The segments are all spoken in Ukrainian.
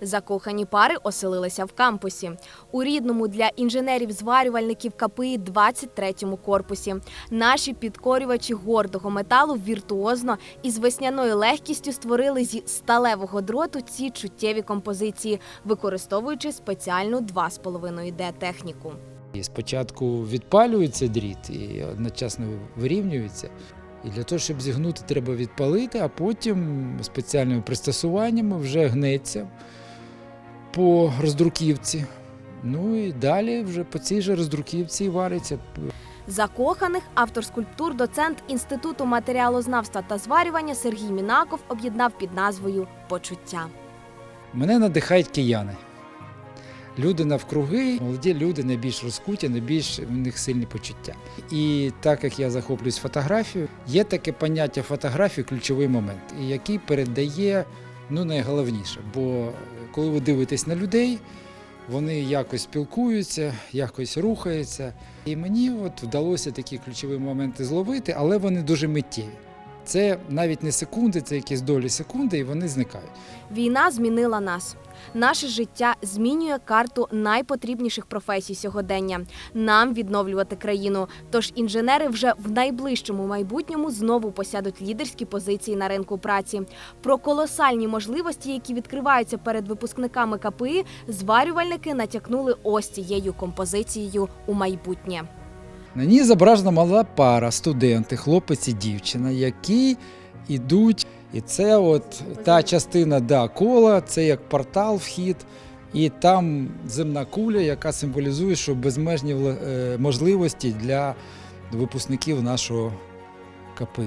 Закохані пари оселилися в кампусі у рідному для інженерів-зварювальників КПІ 23-му корпусі. Наші підкорювачі гордого металу віртуозно і з весняною легкістю створили зі сталевого дроту ці чуттєві композиції, використовуючи спеціальну 2,5D техніку. І спочатку відпалюється дріт і одночасно вирівнюється. І для того, щоб зігнути, треба відпалити, а потім спеціальними пристосуваннями вже гнеться по роздруківці. Ну і далі вже по цій же роздруківці вариться. Закоханих автор скульптур, доцент інституту матеріалознавства та зварювання Сергій Мінаков об'єднав під назвою Почуття. Мене надихають кияни. Люди навкруги, молоді люди найбільш розкуті, найбільш в них сильні почуття. І так як я захоплююсь фотографією, є таке поняття фотографії ключовий момент, який передає ну, найголовніше. Бо коли ви дивитесь на людей, вони якось спілкуються, якось рухаються. І мені от вдалося такі ключові моменти зловити, але вони дуже миттєві. Це навіть не секунди, це якісь долі секунди, і вони зникають. Війна змінила нас. Наше життя змінює карту найпотрібніших професій сьогодення. Нам відновлювати країну. Тож інженери вже в найближчому майбутньому знову посядуть лідерські позиції на ринку праці. Про колосальні можливості, які відкриваються перед випускниками КПІ, зварювальники натякнули ось цією композицією у майбутнє. На ній зображена мала пара, студенти, хлопець і дівчина, які йдуть. І це от та частина да, кола, це як портал, вхід. І там земна куля, яка символізує, що безмежні е, можливості для випускників нашого КПІ.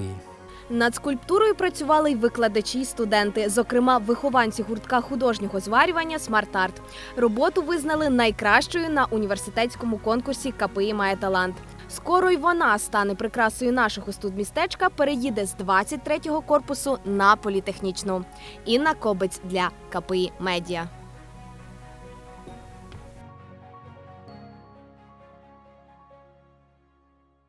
Над скульптурою працювали й викладачі, й студенти, зокрема вихованці гуртка художнього зварювання «Смарт-Арт». Роботу визнали найкращою на університетському конкурсі КПІ має талант. Скоро й вона стане прикрасою нашого студмістечка, переїде з 23-го корпусу на політехнічну. Інна Кобець для КПІ Медіа.